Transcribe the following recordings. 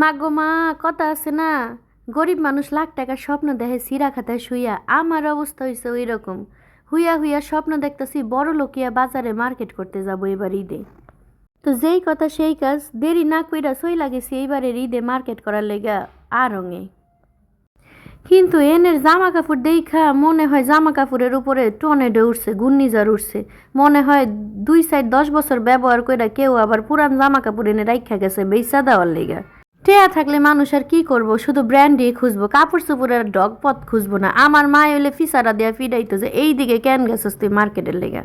মা গো মা, কথা আছে না? গরিব মানুষ লাখ টাকার স্বপ্ন দেখে সিরা খাতায় শুইয়া, আমার অবস্থা হয়েছে ওই রকম হুইয়া হুইয়া স্বপ্ন দেখতেছি বড় লোকিয়া বাজারে মার্কেট করতে যাব এবার ঈদে। তো যেই কথা সেই কাজ, দেরি না কইরা সই লাগেছি এইবারের ঈদে মার্কেট করার লেগা আরঙে কিন্তু এনের জামা কাপড় দেখা মনে হয় জামা কাপড়ের উপরে টনেডো উঠছে ঘূর্ণিঝড় উঠছে মনে হয় দুই সাইড দশ বছর ব্যবহার কইরা কেউ আবার পুরান জামা কাপড় এনে রাইখা গেছে বেচা দেওয়ার লেগা। টেয়া থাকলে মানুষ আর কি করব? শুধু ব্র্যান্ডে খুঁজবো, কাপড় চোপড়ের ডগ পথ খুঁজবো না। আমার মা হইলে ফিসারা দেয়া ফিডাইতো যে, এই দিকে কেন গেছিস তুই মার্কেটের লেগা?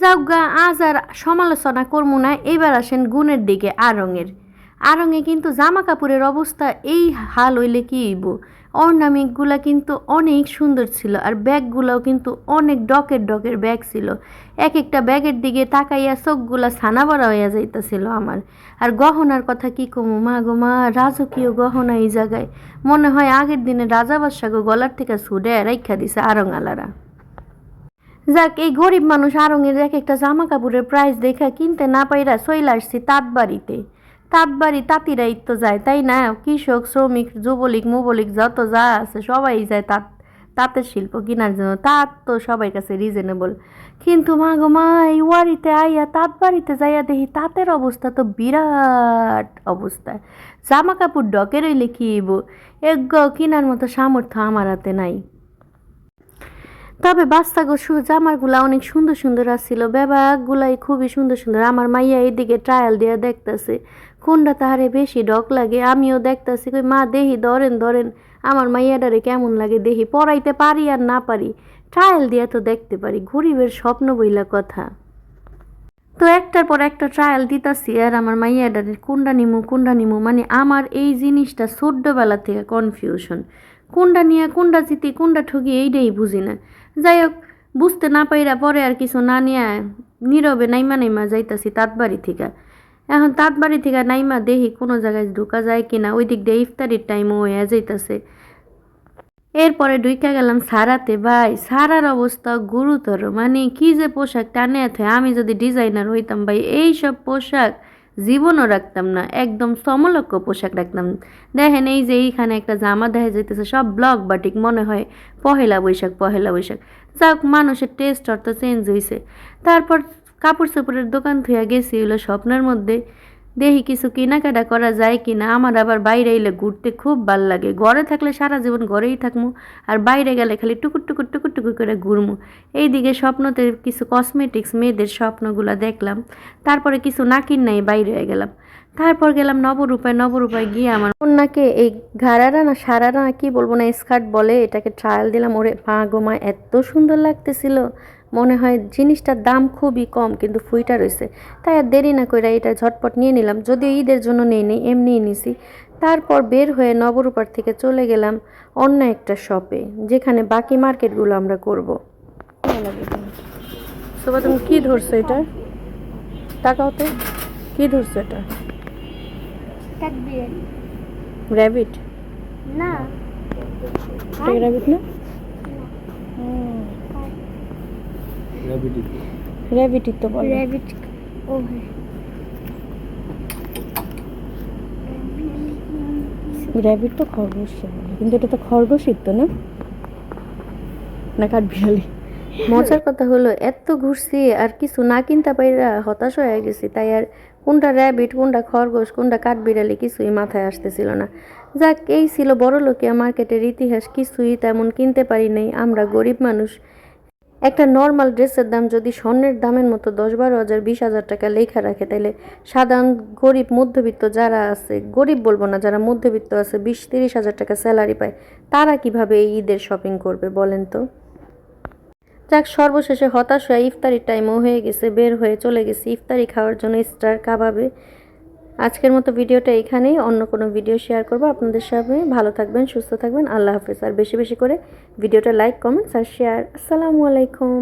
যাওগা আজ আর সমালোচনা করব না, এবার আসেন গুণের দিকে, আরঙের। আরঙে কিন্তু জামা কাপড়ের অবস্থা এই হাল হইলে কি হইব? অর্নামিকগুলা কিন্তু অনেক সুন্দর ছিল আর ব্যাগগুলোও কিন্তু অনেক ডকের ডকের ব্যাগ ছিল। এক একটা ব্যাগের দিকে তাকাইয়া চোখগুলা ছানা বড়া হইয়া যাইতেছিল আমার। আর গহনার কথা কি কমু? মা গো মা, রাজকীয় গহনা এই জায়গায়। মনে হয় আগের দিনে রাজা গলার থেকে ছুটে রাইখা দিছে আরঙালারা। যাক, এই গরিব মানুষ আরঙের এক একটা জামা কাপড়ের প্রাইস দেখা কিনতে না পাইরা চইলা আসছি তাঁত বাড়িতে। তাঁত বাড়ি তাঁতিরাই তো যায়, তাই না? কৃষক, শ্রমিক, যুবলীগ, মুবলীগ যত যা আছে সবাই যায় তাঁত, তাঁতের শিল্প কেনার জন্য। তাঁত তো সবাই কাছে রিজনেবল কিন্তু মা গো মা এই ওয়ারিতে আইয়া, তাঁত বাড়িতে যাইয়া দেখি তাঁতের অবস্থা তো বিরাট অবস্থা। জামা কাপড় ডকে রইলে কি হইব এক কেনার মতো সামর্থ্য আমার হাতে নাই। তবে বাচ্চাগো শু জামারগুলা অনেক সুন্দর সুন্দর আসছিল ব্যাবাগুলাই খুবই সুন্দর সুন্দর। আমার মাইয়া এদিকে ট্রায়াল দিয়ে দেখতেছে। কোনটা তাহারে বেশি ডক লাগে? আমিও দেখতেছি কই, মা, দেহি, ধরেন ধরেন, আমার মাইয়াডারে কেমন লাগে? দেহি, পড়াইতে পারি আর না পারি? ট্রায়াল দিয়ে তো দেখতে পারি, গরিবের স্বপ্ন বইলা কথা। তো একটার পর একটা ট্রায়াল দিতাছি, আর আমার মাইয়াডারের কোনটা নিমু কোনটা নিমু? মানে আমার এই জিনিসটা ছোট্টবেলা থেকে কনফিউশন কোনটা নিয়ে, কোনটা জিতি, কোনটা ঠকি এইটাই বুঝি না। যাই হোক, বুঝতে না পাইরা পরে আর কিছু না নিয়ে নীরবে নাইমা নাইমা যাইতাছি তাঁত বাড়ি থেকে। এখন তাঁত বাড়ি থেকে নাইমা দেখি কোনো জায়গায় ঢুকা যায় কিনা, ওই দিক দিয়ে ইফতারির টাইমও হয়ে যাইতাছে। এরপরে ঢুইকা গেলাম সারাতে, ভাই, সারার অবস্থা গুরুতর। মানে কি যে পোশাক টানে এতে, আমি যদি ডিজাইনার হইতাম ভাই, এই সব পোশাক জীবনও রাখতাম না, একদম সমলক্ষ পোশাক রাখতাম। দেখেন এই যে এইখানে একটা জামা দেখা যাইতেছে, সব ব্লক বাটিক মনে হয়, পহেলা বৈশাখ পহেলা বৈশাখ। যাক, মানুষের টেস্ট অর্থ চেঞ্জ হয়েছে তারপর কাপড় চোপড়ের দোকান থুয়া হলো স্বপ্নের মধ্যে। দেখি কিছু কেনাকাটা করা যায় কিনা? আমার আবার বাইরে এলে ঘুরতে খুব ভালো লাগে। ঘরে থাকলে সারা জীবন ঘরেই থাকব আর বাইরে গেলে খালি টুকুর টুকুর টুকুর টুকুর করে ঘুরমু। এইদিকে স্বপ্নতে কিছু কসমেটিক্স মেয়েদের স্বপ্নগুলো দেখলাম, তারপরে কিছু না কিনাই বাইরে গেলাম। তারপর গেলাম নবরূপায়। নবরূপায় গিয়ে আমার কন্যাকে এই ঘাড়ারা না সারারা না কি বলব না, স্কার্ট বলে এটাকে ট্রায়াল দিলাম। ওরে পা গোমা এত সুন্দর লাগতেছিল। মনে হয় জিনিসটার দাম খুবই কম কিন্তু ফুইটা রয়েছে তাই আর দেরি না করে এটা ঝটপট নিয়ে নিলাম। যদিও ঈদের জন্য নেই নেই এমনিই নিছি। তারপর বের হয়ে নবরূপার থেকে চলে গেলাম অন্য একটা শপে যেখানে বাকি মার্কেটগুলো আমরা করব। সোবা তুমি কী ধরছো এটা? টাকাও তো। কী ধরছো এটা? র্যাবিট না। এটা র্যাবিট না? তো। বলে। র্যাবিট ও হ্যাঁ। র্যাবিট তো খরগোশ কিন্তু এটা তো খরগোশই তো না? না কাঠ বিড়ালি মজার কথা হলো এত ঘুরছি আর কিছু না কিনতে পাইরা হতাশ হয়ে গেছি। তাই আর কোনটা র্যাবিট কোনটা খরগোশ কোনটা কাঠবিড়ালি কিছুই মাথায় আসতেছিল না। যাক এই ছিল বড় লোকিয়া মার্কেটের ইতিহাস। কিছুই তেমন কিনতে পারি নাই। আমরা গরিব মানুষ। একটা নর্মাল ড্রেসের দাম যদি স্বর্ণের দামের মতো দশ বারো হাজার, বিশ হাজার টাকা লেখা রাখে তাহলে সাধারণ গরিব মধ্যবিত্ত যারা আছে, গরিব বলব না, যারা মধ্যবিত্ত আছে, বিশ তিরিশ হাজার টাকা স্যালারি পায়, তারা কীভাবে এই ঈদের শপিং করবে বলেন তো? যাক, সর্বশেষে হতাশ হয়ে ইফতারির টাইমও হয়ে গেছে, বের হয়ে চলে গেছি, ইফতারি খাওয়ার জন্য স্টার কাবাবে। আজকের মতো ভিডিওটা এখানেই। অন্য কোনো ভিডিও শেয়ার করব। আপনাদের সামনে ভালো থাকবেন, সুস্থ থাকবেন। আল্লাহ হাফেজ। আর বেশি বেশি করে ভিডিওটা লাইক কমেন্টস আর শেয়ার আসসালামু আলাইকুম।